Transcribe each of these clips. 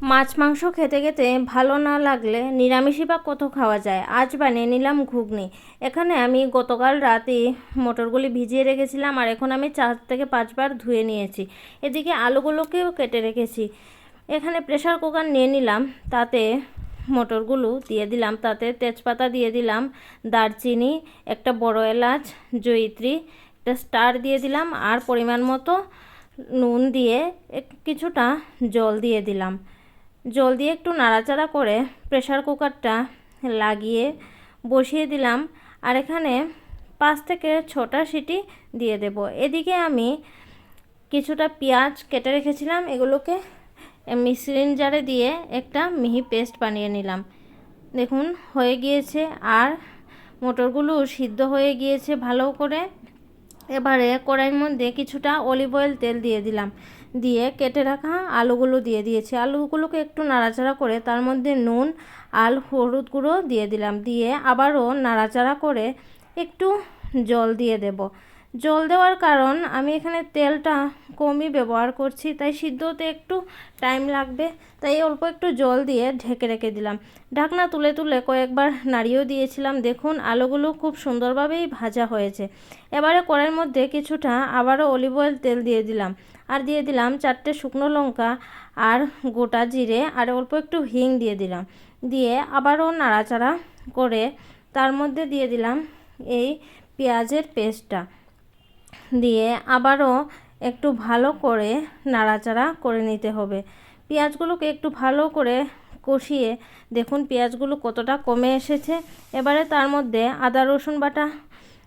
মাছ, মাংস খেতে খেতে ভালো না লাগলে নিরামিষই বা কত খাওয়া যায়? আজ বানিয়ে নিলাম ঘুগনি। এখানে আমি গতকাল রাতে মটরগুলি ভিজিয়ে রেখেছিলাম আর এখন আমি চার থেকে পাঁচবার ধুয়ে নিয়েছি। এদিকে আলুগুলোকেও কেটে রেখেছি। এখানে প্রেশার কুকার নিয়ে নিলাম, তাতে মটরগুলো দিয়ে দিলাম, তাতে তেজপাতা দিয়ে দিলাম, দারচিনি, একটা বড় এলাচ, জয়িত্রী, একটা স্টার দিয়ে দিলাম আর পরিমাণ মতো নুন দিয়ে কিছুটা জল দিয়ে দিলাম। জল দিয়ে একটু নাড়াচাড়া করে প্রেশার কুকারটা লাগিয়ে বসিয়ে দিলাম আর এখানে পাঁচ থেকে ছটা সিটি দিয়ে দেব। এদিকে আমি কিছুটা পেঁয়াজ কেটে রেখেছিলাম, এগুলোকে মিক্সিং জারে দিয়ে একটা মিহি পেস্ট বানিয়ে নিলাম। দেখুন, হয়ে গিয়েছে আর মোটরগুলো সিদ্ধ হয়ে গিয়েছে ভালো করে। এবারে কড়াইয়ের মধ্যে কিছুটা অলিভ অয়েল তেল দিয়ে দিলাম। দিয়ে কেটে রাখা আলুগুলো দিয়ে দিয়েছি। আলুগুলোকে একটু নাড়াচাড়া করে তার মধ্যে নুন, আল, হলুদ গুঁড়ো দিয়ে দিলাম। দিয়ে আবারও নাড়াচাড়া করে একটু জল দিয়ে দেব। জল দেওয়ার কারণ আমি এখানে তেলটা কমই ব্যবহার করছি, তাই সিদ্ধ হতে একটু টাইম লাগবে। তাই অল্প একটু জল দিয়ে ঢেকে রেখে দিলাম। ঢাকনা তুলে তুলে কয়েকবার নাড়িয়েও দিয়েছিলাম। দেখুন, আলুগুলো খুব সুন্দরভাবেই ভাজা হয়েছে। এবারে কড়াইয়ের মধ্যে কিছুটা আবারও অলিভ অয়েল তেল দিয়ে দিলাম। আর দিয়ে দিলাম চারটে শুকনো লঙ্কা আর গোটা জিরে আর অল্প একটু হিং দিয়ে দিলাম। দিয়ে আবারও নাড়াচাড়া করে তার মধ্যে দিয়ে দিলাম এই পেঁয়াজের পেস্টটা দিয়ে আবারও একটু ভালো করে নাড়াচাড়া করে নিতে হবে। পেঁয়াজগুলোকে একটু ভালো করে কষিয়ে দেখুন পেঁয়াজগুলো কতটা কমে এসেছে। এবারে তার মধ্যে আদা, রসুন বাটা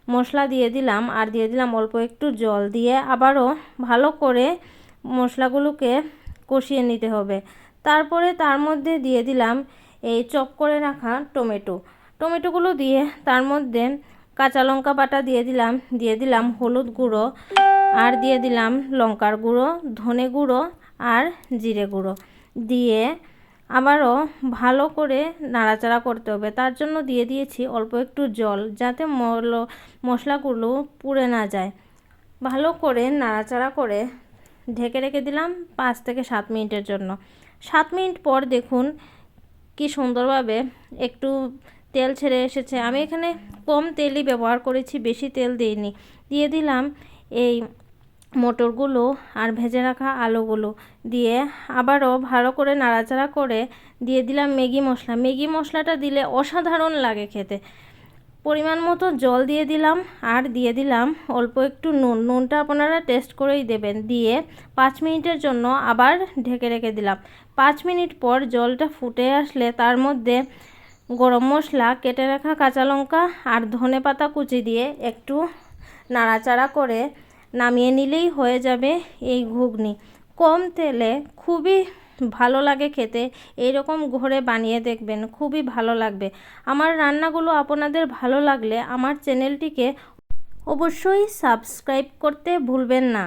মশলা দিয়ে দিলাম আর দিয়ে দিলাম অল্প একটু জল দিয়ে আবারও ভালো করে মশলাগুলোকে কষিয়ে নিতে হবে। তারপরে তার মধ্যে দিয়ে দিলাম এই চপ করে রাখা টমেটো। টমেটোগুলো দিয়ে তার মধ্যে কাঁচা লঙ্কা বাটা দিয়ে দিলাম দিয়ে দিলাম হলুদ গুঁড়ো, আর দিয়ে দিলাম লঙ্কার গুঁড়ো, ধনে গুঁড়ো আর জিরে গুঁড়ো। দিয়ে আবারও ভালো করে নাড়াচাড়া করতে হবে। তার জন্য দিয়ে দিয়েছি অল্প একটু জল, যাতে মল, মশলাগুলো পুড়ে না যায়। ভালো করে নাড়াচাড়া করে ঢেকে রেখে দিলাম পাঁচ থেকে সাত মিনিটের জন্য। সাত মিনিট পর দেখুন কি সুন্দরভাবে একটু তেল ছেড়ে এসেছে। আমি এখানে কম তেলই ব্যবহার করেছি, বেশি তেল দিইনি। দিয়ে দিলাম এই মোটরগুলো আর ভেজে রাখা আলুগুলো দিয়ে আবারও ভালো করে নাড়াচাড়া করে দিয়ে দিলাম ম্যাগি মশলা। ম্যাগি মশলাটা দিলে অসাধারণ লাগে খেতে। পরিমাণ মতো জল দিয়ে দিলাম আর দিয়ে দিলাম অল্প একটু নুন। নুনটা আপনারা টেস্ট করেই দেবেন। দিয়ে পাঁচ মিনিটের জন্য আবার ঢেকে রেখে দিলাম। পাঁচ মিনিট পর জলটা ফুটে আসলে তার মধ্যে গরম মশলা, কেটে রাখা কাঁচা লঙ্কা আর ধনে পাতা কুচি দিয়ে একটু নাড়াচাড়া করে নামিয়ে নিলেই হয়ে যাবে এই ঘুগনি। কম তেলে খুবই ভালো লাগে খেতে। এইরকম ঘরে বানিয়ে দেখবেন, খুবই ভালো লাগবে। আমার রান্নাগুলো আপনাদের ভালো লাগলে আমার চ্যানেলটিকে অবশ্যই সাবস্ক্রাইব করতে ভুলবেন না।